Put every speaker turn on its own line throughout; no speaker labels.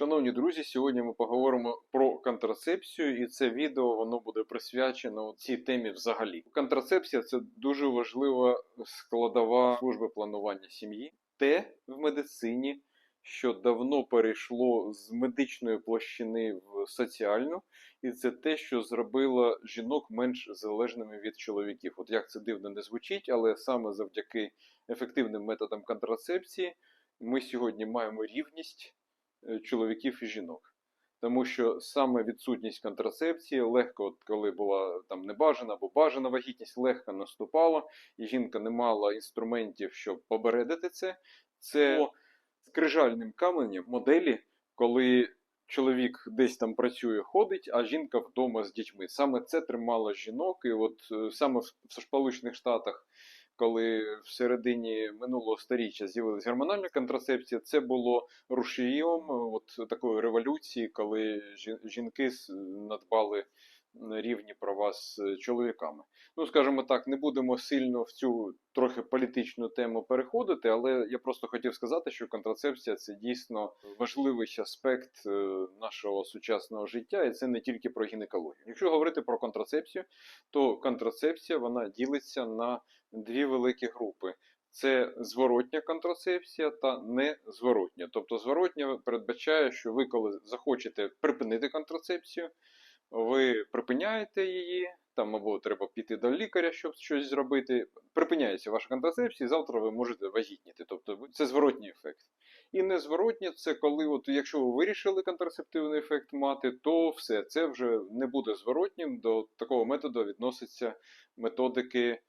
Шановні друзі, сьогодні ми поговоримо про контрацепцію, і це відео воно буде присвячено цій темі взагалі. Контрацепція це дуже важлива складова служби планування сім'ї. Те в медицині, що давно перейшло з медичної площини в соціальну, і це те, що зробило жінок менш залежними від чоловіків. От як це дивно не звучить, але саме завдяки ефективним методам контрацепції ми сьогодні маємо рівність чоловіків і жінок. Тому що саме відсутність контрацепції легко, от коли була там небажана або бажана вагітність, легко наступала, і жінка не мала інструментів, щоб попередити це. Це скрижальним каменем моделі, коли чоловік десь там працює, ходить, а жінка вдома з дітьми. Саме це тримало жінок, і от е, саме в в Сполучених Штатах коли в середині минулого сторіччя з'явилася гормональна контрацепція, це було рушієм от такої революції, коли жінки надбали на рівні права з чоловіками. Ну, скажімо так, не будемо сильно в цю трохи політичну тему переходити, але я просто хотів сказати, що контрацепція це дійсно важливий аспект е, нашого сучасного життя, і це не тільки про гінекологію. Якщо говорити про контрацепцію, то контрацепція вона ділиться на дві великі групи. Це зворотня контрацепція та незворотня. Тобто зворотня передбачає, що ви, коли захочете припинити контрацепцію, ви припиняєте її, там або треба піти до лікаря, щоб щось зробити. Припиняється ваша контрацепція, і завтра ви можете вагітніти. Тобто це зворотній ефект. І незворотні це коли, от, якщо ви вирішили контрацептивний ефект мати, то все це вже не буде зворотнім. До такого методу відносяться методики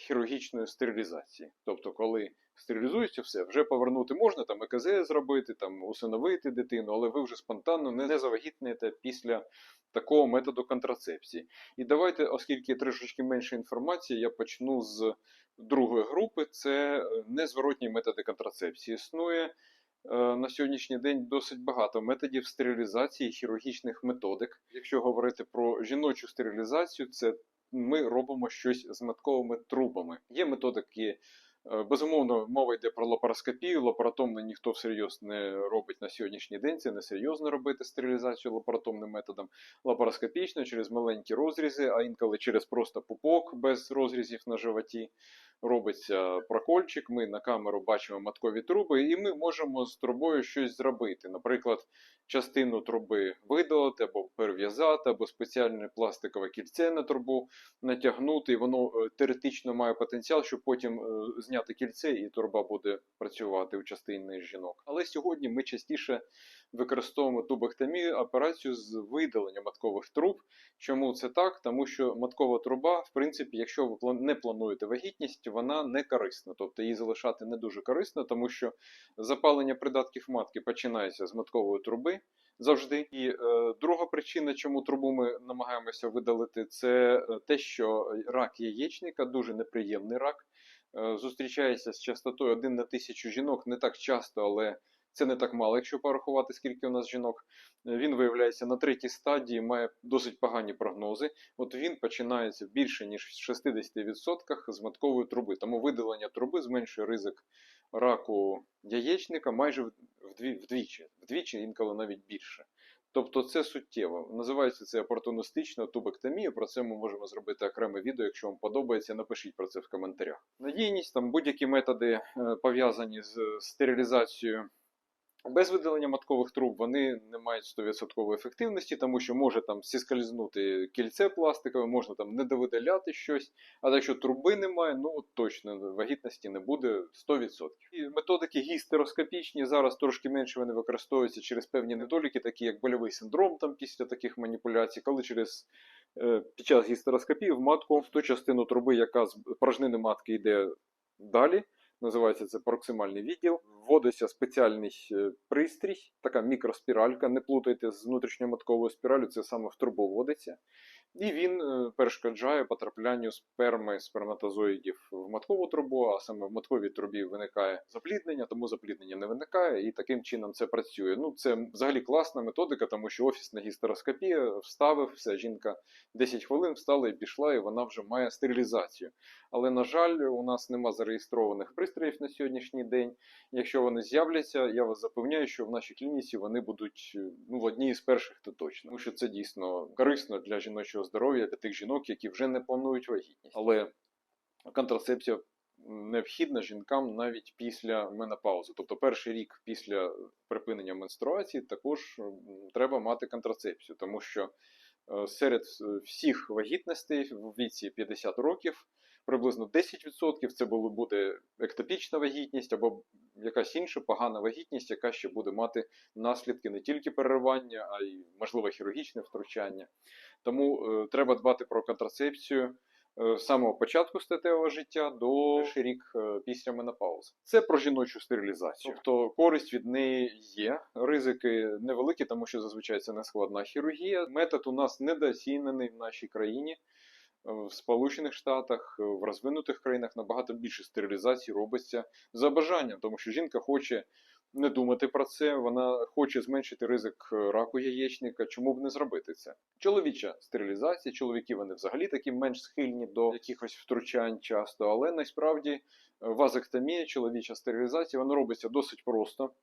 хірургічної стерилізації. Тобто, коли стерилізується все, вже повернути можна, там ЕКЗ зробити, там усиновити дитину, але ви вже спонтанно не завагітнете після такого методу контрацепції. І давайте, оскільки трошечки менше інформації, я почну з другої групи. Це е, незворотні методи контрацепції. Існує е, на сьогоднішній день досить багато методів стерилізації хірургічних методик. Якщо говорити про жіночу стерилізацію, це ми робимо щось з матковими трубами. Є методики. Е, Безумовно, мова йде про лапароскопію. Лапаротомно ніхто всерйоз не робить на сьогоднішній день. Це не серйозно робити стерилізацію лапаротомним методом. Лапароскопічно через маленькі розрізи, а інколи через просто пупок без розрізів на животі. Робиться прокольчик, ми на камеру бачимо маткові труби, і ми можемо з трубою щось зробити. Наприклад, частину труби видалити або перев'язати, або спеціальне пластикове кільце на трубу натягнути, і воно е, теоретично має потенціал, щоб потім е, зняти кільце, і труба буде працювати у частині жінок. Але сьогодні ми частіше використовуємо тубектомію, операцію з видалення маткових труб. Чому це так? Тому що маткова труба, в принципі, якщо ви не плануєте вагітність, вона не корисна, тобто її залишати не дуже корисно, тому що запалення придатків матки починається з маткової труби завжди. І е, друга причина, чому трубу ми намагаємося видалити, це е, те, що рак яєчника дуже неприємний рак. е, Зустрічається з частотою 1 на тисячу жінок не так часто, але це не так мало, якщо порахувати, скільки у нас жінок. Е, Він виявляється на третій стадії, має досить погані прогнози. От він починається більше ніж в 60% з маткової труби. Тому видалення труби зменшує ризик раку яєчника майже вдвічі, вдвічі, інколи навіть більше. Тобто це суттєво. Називається це опортуністична тубектомія. Про це ми можемо зробити окреме відео. Якщо вам подобається, напишіть про це в коментарях. Надійність там будь-які методи е, пов'язані з стерилізацією. Без видалення маткових труб вони не мають 100% ефективності, тому що може там сіскальзнути кільце пластикове, можна там не довидаляти щось. А якщо труби немає, ну точно вагітності не буде 100%. І методики гістероскопічні зараз трошки менше вони використовуються через певні недоліки, такі як больовий синдром там після таких маніпуляцій, коли через е, під час гістероскопії в матку в ту частину труби, яка з порожнини матки йде далі. Називається це проксимальний відділ. Вводиться спеціальний е, пристрій, така мікроспіралька. Не плутайте з внутрішньоматковою спіралю, це саме в трубу вводиться. І він е, перешкоджає потраплянню сперми сперматозоїдів в маткову трубу, а саме в матковій трубі виникає запліднення, тому запліднення не виникає, і таким чином це працює. Ну, це взагалі класна методика, тому що офісна гістероскопія вставив, все, жінка 10 хвилин встала і пішла, і вона вже має стерилізацію. Але, на жаль, у нас нема зареєстрованих пристроїв. на сьогоднішній день. Якщо вони з'являться, я вас запевняю, що в нашій клініці вони будуть е, ну, в одній із перших, то точно. Тому що це дійсно корисно для жіночого здоров'я, для тих жінок, які вже не планують вагітність. Але контрацепція необхідна жінкам навіть після менопаузи. Тобто перший рік після припинення менструації також треба мати контрацепцію, тому що е, серед е, всіх вагітностей в віці 50 років приблизно 10% це було- буде ектопічна вагітність або якась інша погана вагітність, яка ще буде мати наслідки не тільки переривання, а й можливо хірургічне втручання. Тому е, треба дбати про контрацепцію е, з самого початку статевого життя до перший рік е, після менопаузи. Це про жіночу стерилізацію. Тобто користь від неї є, ризики невеликі, тому що зазвичай це не складна хірургія. Метод у нас недооцінений в нашій країні. В Сполучених Штатах, в розвинутих країнах набагато більше стерилізацій робиться за бажанням, тому що жінка хоче не думати про це, вона хоче зменшити ризик е, раку яєчника. Чому б не зробити це? Чоловіча стерилізація, чоловіки вони взагалі такі менш схильні до якихось втручань часто, але насправді е, вазектомія, чоловіча стерилізація, вона робиться досить просто.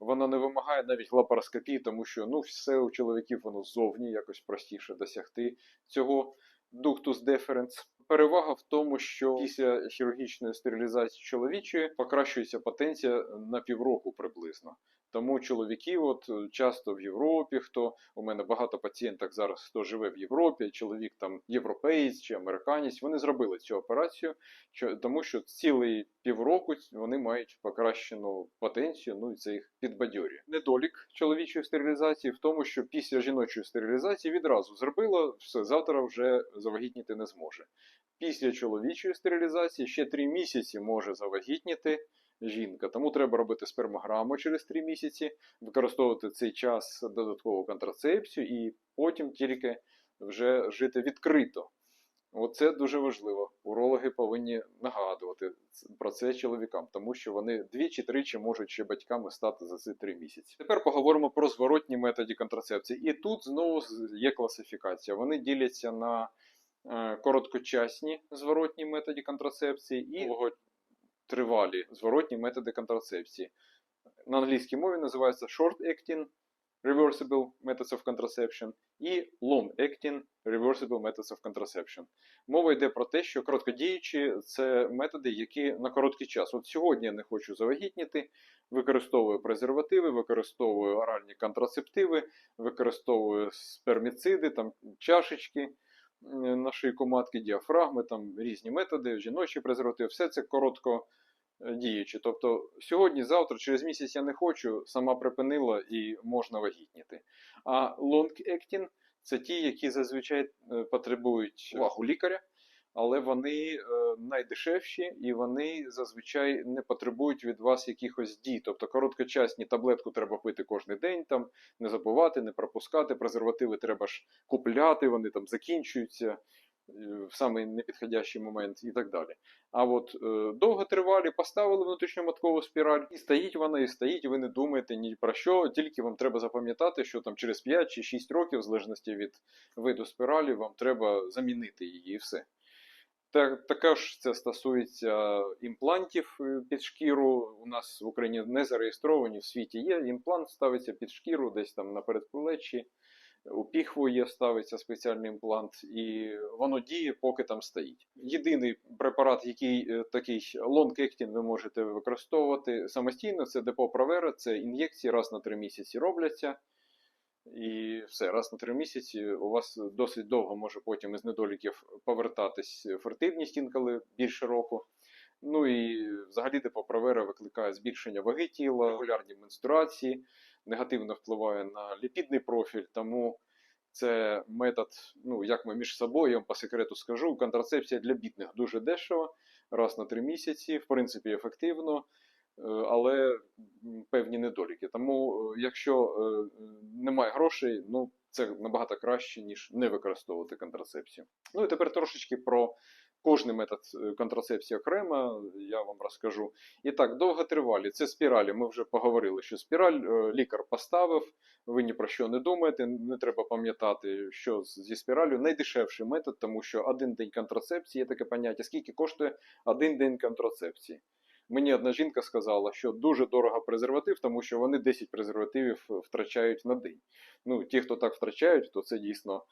Вона не вимагає навіть лапароскопії, тому що ну все у чоловіків воно ззовні якось простіше досягти цього ductus deferens. Перевага в тому, що після хірургічної стерилізації чоловічої покращується потенція на півроку приблизно. Тому чоловіки, от е, часто в Європі, хто у мене багато пацієнток зараз, хто живе в Європі, чоловік там європеєць чи американець, вони зробили цю операцію, тому що цілий півроку вони мають покращену потенцію, ну і це їх підбадьорює. Недолік чоловічої стерилізації в тому, що після жіночої стерилізації відразу зробила, все завтра вже завагітніти не зможе. Після чоловічої стерилізації ще три місяці може завагітніти жінка. Тому треба робити спермограму через три місяці, використовувати цей час додаткову контрацепцію і потім тільки вже жити відкрито. Оце дуже важливо. Урологи повинні нагадувати про це чоловікам, тому що вони двічі тричі можуть ще батьками стати за ці три місяці. Тепер поговоримо про зворотні методи контрацепції. І тут знову є класифікація. Вони діляться на е, короткочасні зворотні методи контрацепції і довготривалі зворотні методи контрацепції. На англійській мові називається short-acting reversible methods of contraception і long-acting reversible methods of contraception. Мова йде про те, що короткодіючі це методи, які на короткий час. От сьогодні я не хочу завагітніти, використовую презервативи, використовую оральні контрацептиви, використовую сперміциди, там чашечки е, коматки, діафрагми, там різні методи, жіночі презервативи, все це коротко діючи. Тобто сьогодні, завтра, через місяць я не хочу, сама припинила і можна вагітніти. А лонг-ектін – це ті, які зазвичай е, потребують увагу лікаря, але вони е, найдешевші і вони зазвичай не потребують від вас якихось дій. Тобто короткочасні таблетку треба пити кожен день, там не забувати, не пропускати. Презервативи треба ж купляти, вони там закінчуються е, в самий непідходящий момент і так далі. А от е, довготривалі поставили внутрішньоматкову спіраль, і стоїть вона, і стоїть, ви не думаєте ні про що, тільки вам треба запам'ятати, що там через 5 чи 6 років, в залежності від виду спіралі, вам треба замінити її і все. Так, також це стосується імплантів е, під шкіру. У нас в Україні не зареєстровані, в світі є. Імплант ставиться під шкіру, десь там на передплечі. У піхву є ставиться спеціальний імплант, і воно діє, поки там стоїть. Єдиний препарат, який е, такий long-acting ви можете використовувати самостійно, це депо Провера, це ін'єкції раз на три місяці робляться. І все, раз на три місяці у вас досить довго може потім із недоліків повертатись фертильність інколи більше року. Ну і взагалі депопровера викликає збільшення ваги тіла, регулярні менструації, негативно впливає на ліпідний профіль, тому це метод, ну як ми між собою, я вам по секрету скажу, контрацепція для бідних дуже дешево, раз на три місяці, в принципі, ефективно. Е, але певні недоліки. Тому, е, якщо е, немає грошей, ну це набагато краще, ніж не використовувати контрацепцію. Ну і тепер трошечки про кожний метод контрацепції окремо, я вам розкажу. І так, довготривалі, це спіралі. Ми вже поговорили, що спіраль лікар поставив, ви ні про що не думаєте, не треба пам'ятати, що зі спіралю найдешевший метод, тому що один день контрацепції є таке поняття, скільки коштує один день контрацепції. Мені одна жінка сказала, що дуже дорого презерватив, тому що вони 10 презервативів втрачають на день. Ну, ті, хто так втрачають, то це дійсно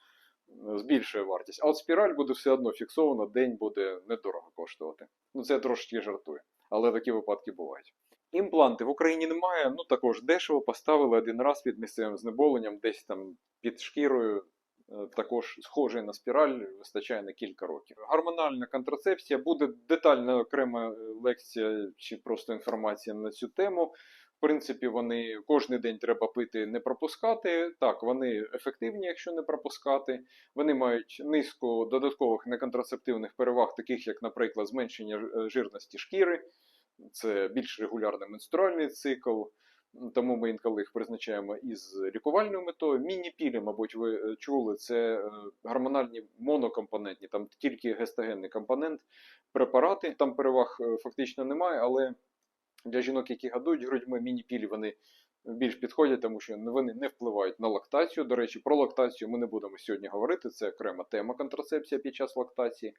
е, збільшує вартість. А от спіраль буде все одно фіксовано, день буде недорого коштувати. Ну, це трошечки жартую, але такі випадки бувають. Імпланти в Україні немає, ну також дешево поставили один раз під місцевим знеболенням, десь там під шкірою. Е, Також схожий на спіраль вистачає на кілька років. Гормональна контрацепція буде детальна окрема е, лекція чи просто інформація на цю тему. В принципі, вони кожен день треба пити, не пропускати. Так, вони ефективні, якщо не пропускати. Вони мають низку додаткових неконтрацептивних переваг, таких як, наприклад, зменшення е, жирності шкіри, це більш регулярний менструальний цикл. Тому ми інколи їх призначаємо із лікувальною метою. Міні-пілі, мабуть, ви е, чули, це е, гормональні монокомпонентні, там тільки гестогенний компонент, препарати. Там переваг е, фактично немає, але для жінок, які гадують грудьми, міні-пілі вони більш підходять, тому що вони не впливають на лактацію. До речі, про лактацію ми не будемо сьогодні говорити. Це окрема тема контрацепція під час лактації.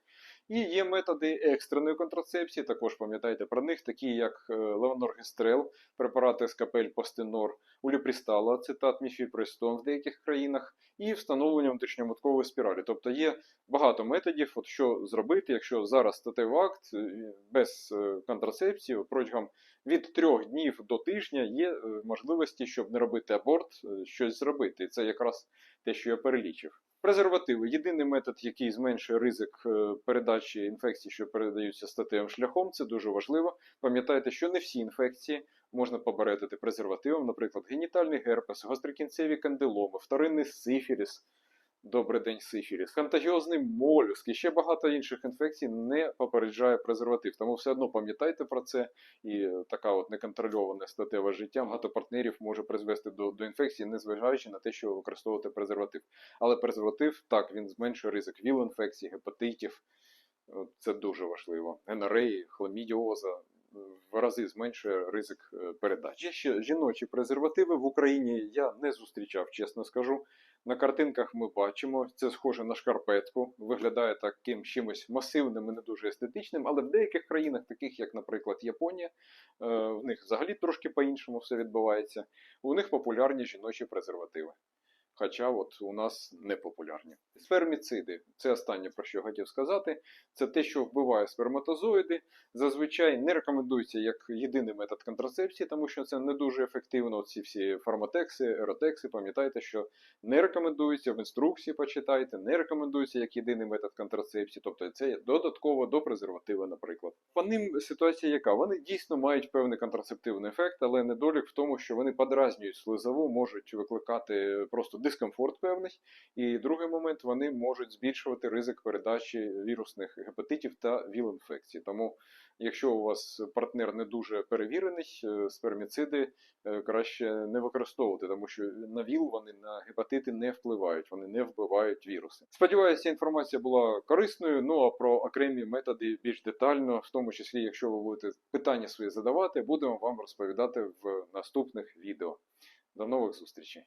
І є методи екстреної контрацепції. Також пам'ятайте про них, такі як е, леоноргестрел, препарати скапель Постенор, уліпрістал, цитат міфіпрестон в деяких країнах, і встановлення внутрішньомоткової спіралі. Тобто є багато методів, от що зробити, якщо зараз статевий акт е, без е, контрацепції протягом від трьох днів до тижня є е, можливості, щоб не робити аборт, щось зробити. Це якраз те, що я перелічив. Презервативи єдиний метод, який зменшує ризик е, передачі інфекцій, що передаються статевим шляхом. Це дуже важливо. Пам'ятайте, що не всі інфекції можна поберетити презервативом, наприклад, генітальний герпес, гострокінцеві кандиломи, вторинний сифіліс. Добрий день, сифіліс, контагіозний молюск і ще багато інших інфекцій не попереджає презерватив. Тому все одно пам'ятайте про це. І така от неконтрольоване статеве життя багато партнерів може призвести до, до інфекції, незважаючи на те, що ви використовуєте презерватив. Але презерватив так він зменшує ризик віл-інфекцій, гепатитів. Це дуже важливо. Генореї, хламідіоза в рази зменшує ризик е, передачі. Є ще жіночі презервативи в Україні я не зустрічав, чесно скажу. На картинках ми бачимо, це схоже на шкарпетку, виглядає таким чимось масивним і не дуже естетичним, але в деяких країнах, таких як, наприклад, Японія, е, в них взагалі трошки по-іншому все відбувається. У них популярні жіночі презервативи. Хоча от у нас не популярні. Сперміциди це останнє про що я хотів сказати. Це те, що вбиває сперматозоїди. Зазвичай не рекомендується як єдиний метод контрацепції, тому що це не дуже ефективно. Ці всі фарматекси, еротекси. Пам'ятайте, що не рекомендується в інструкції, почитайте, не рекомендується як єдиний метод контрацепції, тобто це додатково до презерватива, наприклад. По ним ситуація яка? Вони дійсно мають певний контрацептивний ефект, але недолік в тому, що вони подразнюють слизову, можуть викликати просто дискомфорт певний. І другий момент вони можуть збільшувати ризик передачі вірусних гепатитів та віл-інфекцій. Тому, якщо у вас партнер не дуже перевірений, е, сперміциди е, краще не використовувати, тому що на ВІЛ вони на гепатити не впливають, вони не вбивають віруси. Сподіваюся, інформація була корисною. Ну а про окремі методи більш детально, в тому числі, якщо ви будете питання свої задавати, будемо вам розповідати в наступних відео. До нових зустрічей!